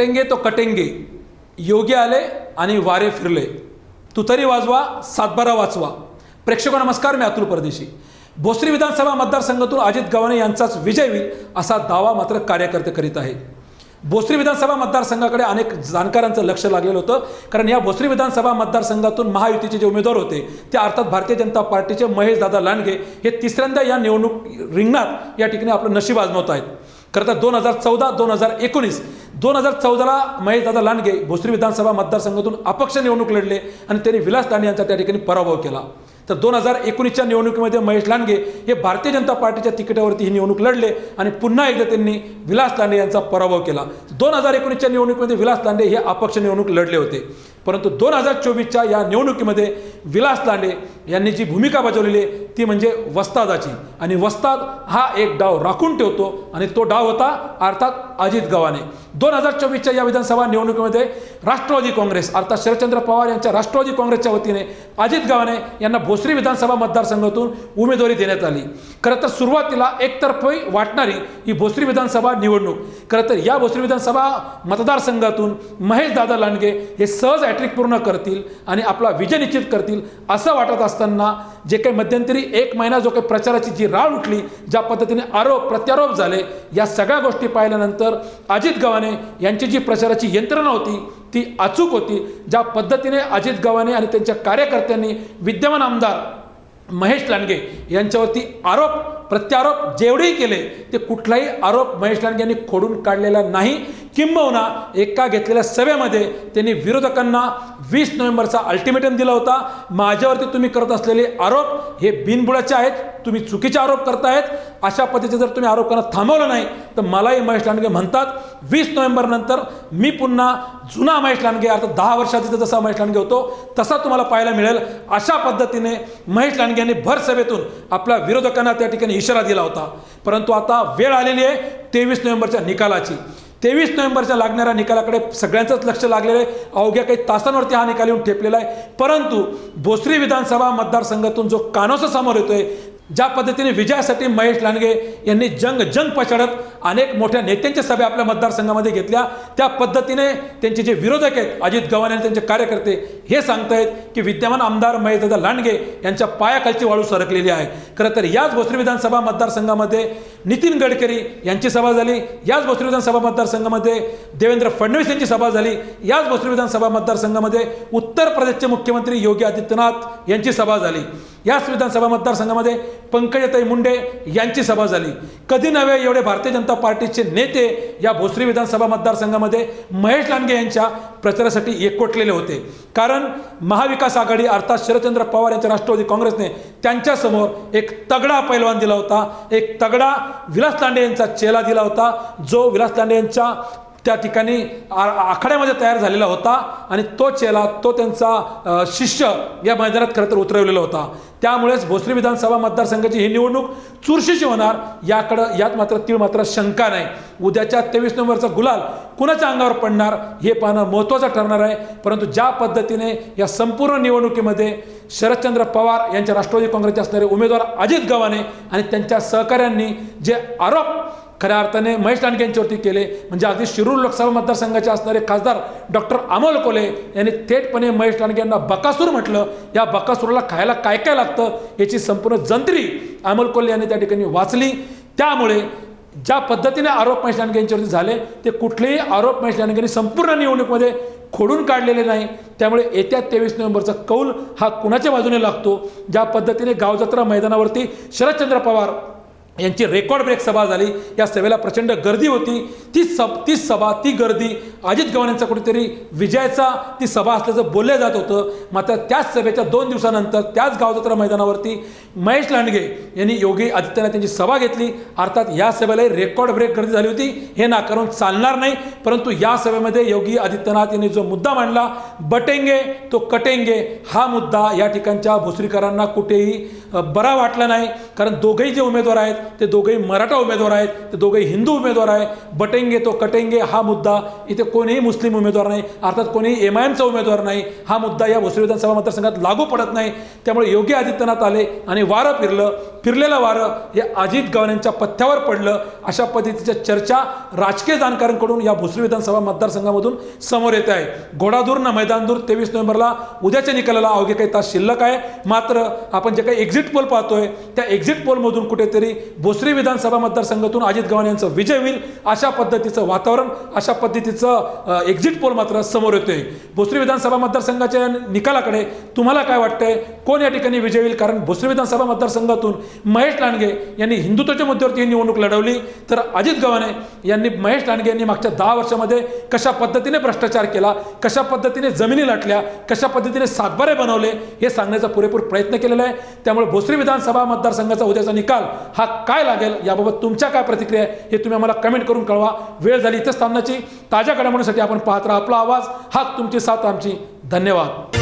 कटेंगे तो कटेंगे. योगी आले आणि वारे फिरले. तुतरी वाजवा सातबारा वाचवा. प्रेक्षक नमस्कार मी अतुल परदेशी. भोसरी विधानसभा मतदारसंघातून अजित गव्हाणे यांचाच विजय होईल असा दावा मात्र कार्यकर्ते करीत आहेत. भोसरी विधानसभा मतदारसंघाकडे अनेक जाणकारांचं लक्ष लागलेलं होतं. कारण या भोसरी विधानसभा मतदारसंघातून महायुतीचे जे उमेदवार होते ते अर्थात भारतीय जनता पार्टीचे महेश दादा लांडगे हे तिसऱ्यांदा या निवडणूक रिंगणात या ठिकाणी आपलं नशीब आजमवत आहेत. खरं तर दोन हजार चौदा दोन हजार एकोणीस दोन हजार चौदाला महेशदादा लांडगे भोसरी विधानसभा मतदारसंघातून अपक्ष निवडणूक लढले आणि त्यांनी विलास दांडे यांचा त्या ठिकाणी पराभव केला. तर दोन हजार एकोणीसच्या निवडणुकीमध्ये महेश लांडगे हे भारतीय जनता पार्टीच्या तिकिटावरती ही निवडणूक लढले आणि पुन्हा एकदा त्यांनी विलास लांडे यांचा पराभव केला. दोन हजार एकोणीसच्या निवडणुकीमध्ये विलास लांडे हे अपक्ष निवडणूक लढले होते. परंतु दोन हजार चोवीसच्या या निवडणुकीमध्ये विलास लांडे यांनी जी भूमिका बजावलेली आहे ती म्हणजे वस्तादाची. आणि वस्ताद हा एक डाव राखून ठेवतो आणि तो डाव होता अर्थात अजित गव्हाणे. दोन हजार चोवीसच्या या विधानसभा निवडणुकीमध्ये राष्ट्रवादी काँग्रेस अर्थात शरदचंद्र पवार यांच्या राष्ट्रवादी काँग्रेसच्या वतीने अजित गव्हाणे यांना भोसरी विधानसभा मतदारसंघातून उमेदवारी देण्यात आली. खरं तर सुरुवातीला एकतर्फी वाटणारी ही भोसरी विधानसभा निवडणूक. खरं तर या भोसरी विधानसभा मतदारसंघातून महेश दादा लांडगे हे सहज मॅट्रिक पूर्ण करतील आणि आपला विजय निश्चित करतील असं वाटत असताना जे काही मध्यंतरी एक महिना जो काही प्रचाराची जी राळ उठली ज्या पद्धतीने आरोप प्रत्यारोप झाले या सगळ्या गोष्टी पाहिल्यानंतर अजित गव्हाणे यांची जी प्रचाराची यंत्रणा होती ती अचूक होती. ज्या पद्धतीने अजित गव्हाणे आणि त्यांच्या कार्यकर्त्यांनी विद्यमान आमदार महेश लांडगे यांच्यावरती आरोप प्रत्यारोप जेवढेही केले ते कुठलाही आरोप महेश लांडगे यांनी खोडून काढलेला नाही. किंबहुना एका घेतलेल्या सभेमध्ये त्यांनी विरोधकांना वीस नोव्हेंबरचा अल्टिमेटम दिला होता. माझ्यावरती तुम्ही करत असलेले आरोप हे बिनबुडाचे आहेत. तुम्ही चुकीचे आरोप करतायत. अशा पद्धतीचे जर तुम्ही आरोप करणं थांबवलं नाही तर मलाही महेश लांडगे म्हणतात वीस नोव्हेंबरनंतर मी पुन्हा जुना महेश लांडगे अर्थात दहा वर्षाचा जसा महेश लांडगे होतो तसा तुम्हाला पाहायला मिळेल. अशा पद्धतीने महेश लांडगे यांनी भर सभेतून आपल्या विरोधकांना त्या ठिकाणी इशारा दिला होता. परंतु आता वेळ आलेली आहे तेवीस नोव्हेंबरच्या निकालाची. तेवीस नोव्हेंबरच्या लागणाऱ्या निकालाकडे सगळ्यांचंच लक्ष लागलेलं आहे. अवघ्या काही तासांवरती हा निकाल येऊन ठेपलेला आहे. परंतु भोसरी विधानसभा मतदारसंघातून जो कानोसा समोर येतोय ज्या पद्धतीने विजयासाठी महेश लांडगे यांनी जंग जंग पछाडत अनेक मोठ्या नेत्यांच्या सभा आपल्या मतदारसंघामध्ये घेतल्या. त्या पद्धतीने त्यांचे जे विरोधक आहेत अजित गव्हाण आणि त्यांचे कार्यकर्ते हे सांगतायत की विद्यमान आमदार महेशदादा लांडगे यांच्या पायाखालची वाळू सरकलेली आहे. खरं तर याच भोसरी विधानसभा मतदारसंघामध्ये नितीन गडकरी यांची सभा झाली. याच भोसरी विधानसभा मतदारसंघामध्ये देवेंद्र फडणवीस यांची सभा झाली. याच भोसरी विधानसभा मतदारसंघामध्ये उत्तर प्रदेशचे मुख्यमंत्री योगी आदित्यनाथ यांची सभा झाली. याच विधानसभा मतदारसंघामध्ये पंकजताई मुंडे यांची सभा झाली. कधी नव्हे एवढे भारतीय जनता पार्टीचे नेते या भोसरी विधानसभा मतदारसंघामध्ये महेश लांडगे यांच्या प्रचारासाठी एकवटलेले होते. कारण महाविकास आघाडी अर्थात शरदचंद्र पवार यांच्या राष्ट्रवादी काँग्रेसने त्यांच्यासमोर एक तगडा पैलवान दिला होता. एक तगडा विलास लांडे यांचा चेला दिला होता. जो विलास लांडे यांच्या त्या ठिकाणी आ- आखाड्यामध्ये तयार झालेला होता आणि तो चेला तो त्यांचा शिष्य या मैदानात खरं तर उतरवलेला होता. त्यामुळेच भोसरी विधानसभा मतदारसंघाची ही निवडणूक चुरशीची होणार याकडं यात मात्र तीळ मात्र शंका नाही. उद्याच्या तेवीस नोव्हेंबरचा गुलाल कुणाच्या अंगावर पडणार हे पाहणं महत्त्वाचं ठरणार आहे. परंतु ज्या पद्धतीने या संपूर्ण निवडणुकीमध्ये शरदचंद्र पवार यांच्या राष्ट्रवादी काँग्रेसचे असणारे उमेदवार अजित गव्हाणे आणि त्यांच्या सहकाऱ्यांनी जे आरोप खऱ्या अर्थाने महेश लांडके यांच्यावरती केले. म्हणजे अगदी शिरूर लोकसभा मतदारसंघाचे असणारे खासदार डॉक्टर अमोल कोले यांनी थेटपणे महेश लांडके यांना बकासूर म्हटलं. या बकासूरला खायला काय काय लागतं याची संपूर्ण जंत्री अमोल कोले यांनी त्या ठिकाणी वाचली. त्यामुळे ज्या पद्धतीने आरोप महेश लांडगे यांच्यावरती झाले ते कुठलेही आरोप महेश लांडगे यांनी संपूर्ण निवडणुकीमध्ये खोडून काढलेले नाही. त्यामुळे येत्या तेवीस नोव्हेंबरचा कौल हा कुणाच्या बाजूने लागतो? ज्या पद्धतीने गावजत्रा मैदानावरती शरदचंद्र पवार यांची रेकॉर्ड ब्रेक सभा झाली. या सभेला प्रचंड गर्दी होती. ती सब ती सभा ती गर्दी अजित गव्हाणेंचा कुठेतरी विजयाचा ती सभा असल्याचं बोललं जात होतं. मात्र त्याच सभेच्या दोन दिवसानंतर त्याच गावजत्रा मैदानावरती महेश लांडगे यांनी योगी आदित्यनाथ यांची सभा घेतली. अर्थात या सभेलाही रेकॉर्ड ब्रेक गर्दी झाली होती. हे नाकारून चालणार नाही. परंतु या सभेमध्ये योगी आदित्यनाथ यांनी जो मुद्दा मांडला बटेंगे तो कटेंगे हा मुद्दा या ठिकाणच्या भोसरीकरांना कुठेही बरा वाटला नाही. कारण दोघेही जे उमेदवार आहेत ते दोघेही मराठा उमेदवार आहेत ते दोघेही हिंदू उमेदवार आहे बटेंगे तो कटेंगे हा मुद्दा इथे कोणीही मुस्लिम उमेदवार नाही अर्थात कोणीही एम आय एमचा उमेदवार नाही. हा मुद्दा या भोसरी विधानसभा मतदारसंघात लागू पडत नाही. त्यामुळे योगी आदित्यनाथ आले आणि वारं फिरलं. फिरलेलं वारं हे अजित गव्हाण्यांच्या पथ्यावर पडलं. अशा पद्धतीच्या चर्चा राजकीय जाणकारांकडून या भोसरी विधानसभा मतदारसंघामधून समोर येत आहे. घोडादूर ना मैदान दूर तेवीस नोव्हेंबरला उद्याच्या निकालाला अवघे काही तास शिल्लक आहे. मात्र आपण जे काही एक्झिट पोल पाहतोय त्या एक्झिट पोलमधून कुठेतरी भोसरी विधानसभा मतदारसंघातून अजित गवान यांचा विजय होईल अशा पद्धतीचं वातावरण अशा पद्धतीचं एक्झिट पोल मात्र समोर येतोय. भोसरी विधानसभा मतदारसंघाच्या निकालाकडे तुम्हाला काय वाटतंय? कोण या ठिकाणी विजय होईल? कारण भोसरी विधानसभा मतदारसंघातून महेश लांडगे यांनी हिंदुत्वाच्या मुद्द्यावरती ही निवडणूक लढवली. तर अजित गव्हाणे यांनी महेश लांडगे यांनी मागच्या दहा वर्षामध्ये कशा पद्धतीने भ्रष्टाचार केला कशा पद्धतीने जमिनी लाटल्या कशा पद्धतीने सातबारे बनवले हे सांगण्याचा पुरेपूर प्रयत्न केलेला आहे. त्यामुळे भोसरी विधानसभा मतदारसंघाचा उद्याचा निकाल हा काय लागेल याबाबत तुमच्या काय प्रतिक्रिया आहे हे तुम्ही आम्हाला कमेंट करून कळवा. वेळ झाली इथं सामनाची ताज्या घडामोडीसाठी आपण पाहत राहा आपला आवाज. हा तुमची साथ आमची धन्यवाद.